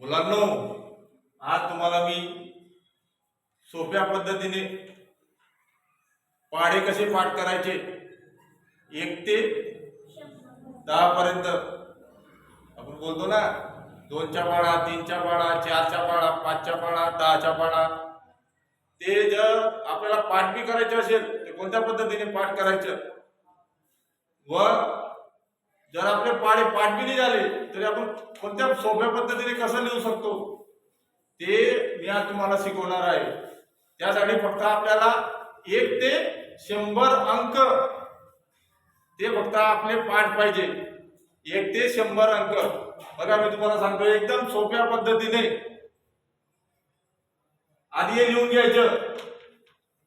मुलांनो आज तुम्हाला मी सोप्या पद्धतीने पाढे कसे पाठ करायचे एक ते दहा पर्यंत. आपण बोलतो ना दोनच्या पाडा तीनच्या पाडा चारच्या पाडा पाचच्या पाडा दहाच्या पाडा. ते जर आपल्याला पाठ बी करायचे असेल तर कोणत्या पद्धतीने पाठ करायचं? व जर आपले पाडे पाठ झाले तरी आपण कोणत्या सोप्या पद्धतीने कसं लिहू शकतो? ते मी आज तुम्हाला शिकवणार आहे. त्यासाठी फक्त आपल्याला एक ते शंभर अंक ते फक्त आपले पाठ पाहिजे. एक ते शंभर अंक. बघा मी तुम्हाला सांगतो एकदम सोप्या पद्धतीने. आधी हे लिहून घ्यायचं.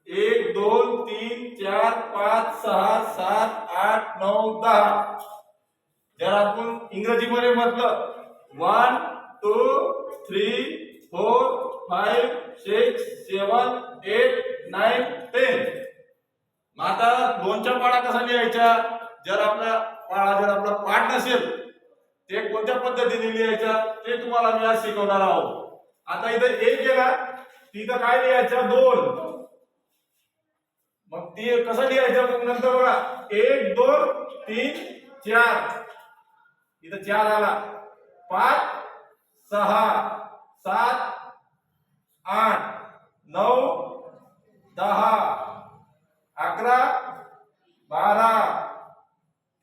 एक दोन तीन चार पाच सहा सात आठ नऊ दहा. जर आपण इंग्रजीमध्ये म्हटलं one two three four five six seven eight nine ten मग आता दोनच्या पाळा कसा लिहायच्या? जर आपला पाळा जर आपला पाठ नसेल ते कोणत्या पद्धतीने लिहायच्या ते तुम्हाला मी आज शिकवणार आहोत. आता इथं एक गेला तिथं काय लिहायचं? दोन. मग ती कसं लिहायचं? मग नंतर बघा. एक दोन तीन चार. इथं चार आला. पाच सहा सात आठ नऊ दहा अकरा बारा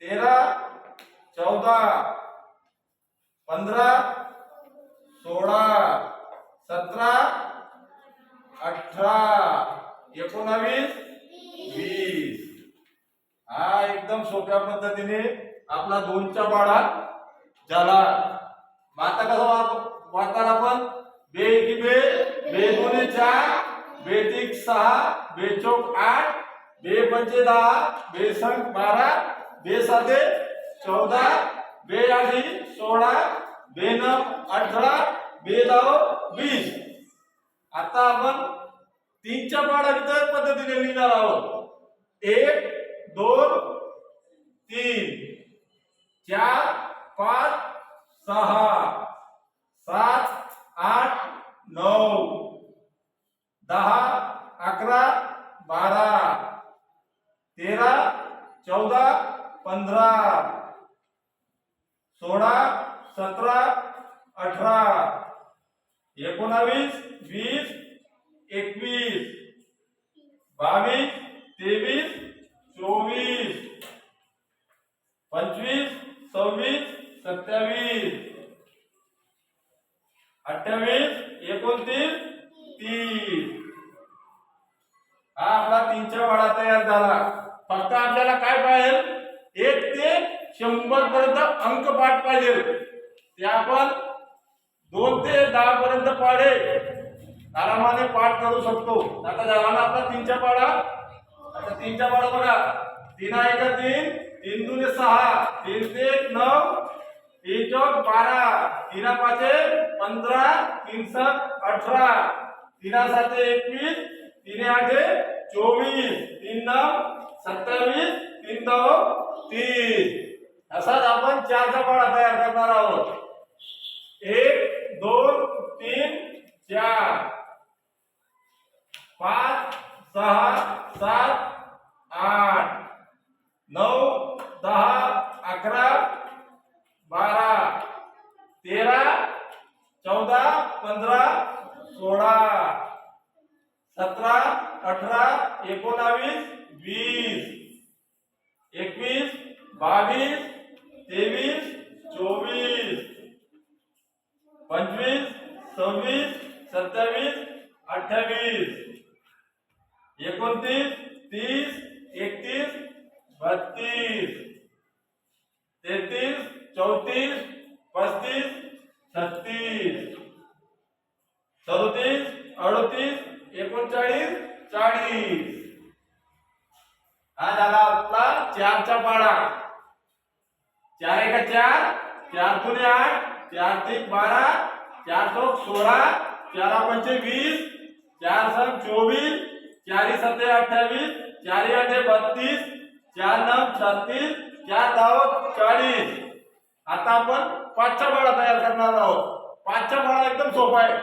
तेरा चौदा पंधरा सोळा सतरा अठरा एकोणावीस वीस. हा एकदम सोप्या पद्धतीने आपला दोनच्या पाडा झाला माता कसं वाच- वाचणार आपण बे एकी बे बे चार बे सहा बेचोक आठ बे पंचे दहा बेसंग बारा बे साते चौदा बे आधी सोळा बे नऊ अठरा बे दहा वीस. आता आपण तीनच्या पाडा वितर पद्धतीने लिहिणार आहोत. एक दोन तीन. चार पाच सहा सात आठ नऊ दहा अकरा बारा तेरा चौदा पंधरा सोळा सतरा अठरा एकोणावीस वीस एकवीस बावीस तेवीस चोवीस पंचवीस सव्वीस सत्तावीस. अठ्ठावीस एकोणतीस तीस. हा आपला तीनच्या वाडा तयार झाला. फक्त आपल्याला काय पाहिजे? एक ते शंभर पर्यंत अंक पाठ पाहिजे. ते आपण दोन ते दहा पर्यंत पाडे आरामाने पाठ करू शकतो. आता झाला ना आपला तीनच्या पाडा आता तीनच्या पाडा बघा. तीन एक तीन? तीन दुने सहा. तीन ते एक नऊ. एक चौक बारा तीना पाचे पंधरा तीन सात अठरा. तीना सात एकवीस तीन आठे चोवीस. तीन नऊ सत्तावीस तीन नऊ तीस. असाच आपण चारचा पाडा तयार करणार आहोत. एक दोन तीन चार पाच सहा सात आठ नऊ दहा अकरा बारा तेरा चौदा पंधरा सोळा सतरा अठरा एकोणावीस वीस एकवीस बावीस तेवीस चोवीस पंचवीस सव्वीस सत्तावीस अठ्ठावीस एकोणतीस तीस एकतीस बत्तीस तेहतीस चौतीस पस्तीस छत्तीस सदोतीस अडतीस एकोणचाळीस चाळीस. हा झाला आपला चारचा पाडा. चार एका चार चार दुने आठ चार तीन बारा चार चौक सोळा चारा पंचे वीस चार सम चोवीस चारी सत्ते अठ्ठावीस चारी आठे बत्तीस चार नऊ छत्तीस चार दहा चाळीस. आता आपण पाचचा बाळा तयार करणार आहोत. पाचच्या बाळा एकदम सोपा आहे.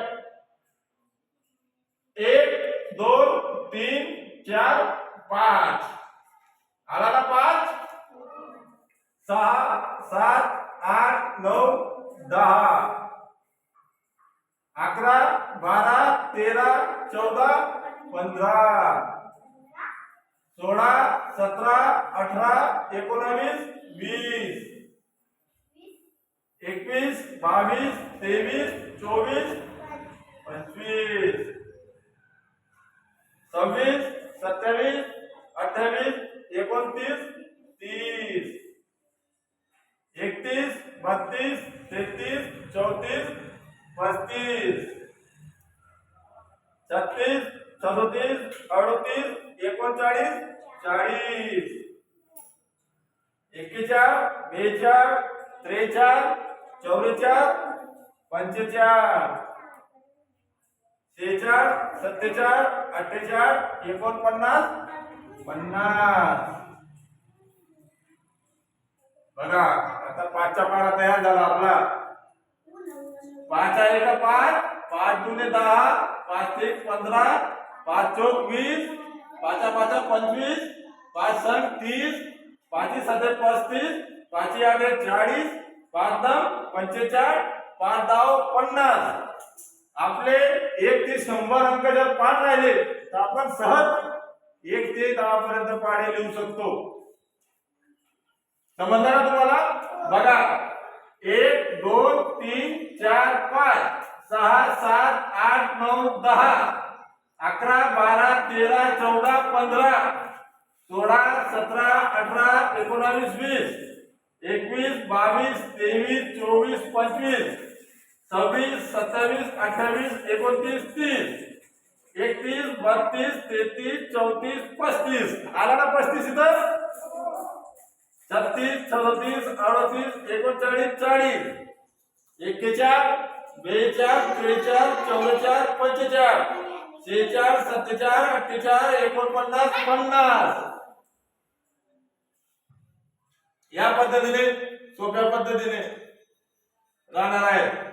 एक दोन तीन चार पाच. आला ना पाच? सहा सात आठ नऊ दहा. अकरा बारा तेरा चौदा पंधरा. सोळा सतरा अठरा एकोणावीस वीस. एकवीस बावीस तेवीस चोवीस पंचवीस. सव्वीस सत्तावीस अठ्ठावीस एकोणतीस तीस. एकतीस बत्तीस तेहतीस चौतीस पस्तीस. छत्तीस सदोतीस अडतीस एकोणचाळीस चाळीस. एक्केचाळ बेचाळ त्रेचाळ चौवेचाळ पंचेचाळ शेचाळ सत्तेचाळ अठ्ठेचाळ एकोणपन्नास पन्नास. बघा आता पाचचा पाडा तयार झाला आपला. पाच आहे का पाच? पाच दुने दहा पाच एक पंधरा पाच चौक वीस पाचा पाचा पंचवीस पाच सण तीस पाची सध्या पस्तीस पाची आठ चाळीस पाच दाम पंचेचाळ पाच दहा पन्नास. आपले एक ते शंभर अंक जर पाठ राहिले तर आपण सहज एक ते दहा पर्यंत पाढे लिहू शकतो. समजलं ना तुम्हाला? बघा. एक दोन तीन चार पाच सहा सात आठ नऊ दहा. अकरा बारा तेरा चौदा पंधरा. सोळा सतरा अठरा एकोणावीस वीस. एकवीस बावीस तेवीस चोवीस पंचवीस सव्वीस सत्तावीस अठ्ठावीस एकोणतीस तीस एकतीस बत्तीस तेहतीस चौतीस पस्तीस. आला ना पस्तीस इथं? छत्तीस सदतीस अडतीस एकोणचाळीस चाळीस. एक्केचाळ बेचाळ त्रेचाळ चौवेचाळ पंचेचाळ. शेचाळ सत्तेचाळ अठ्ठेचाळ एकोणपन्नास पन्नास. या पद्धतीने सोप्या पद्धतीने राहणार आहे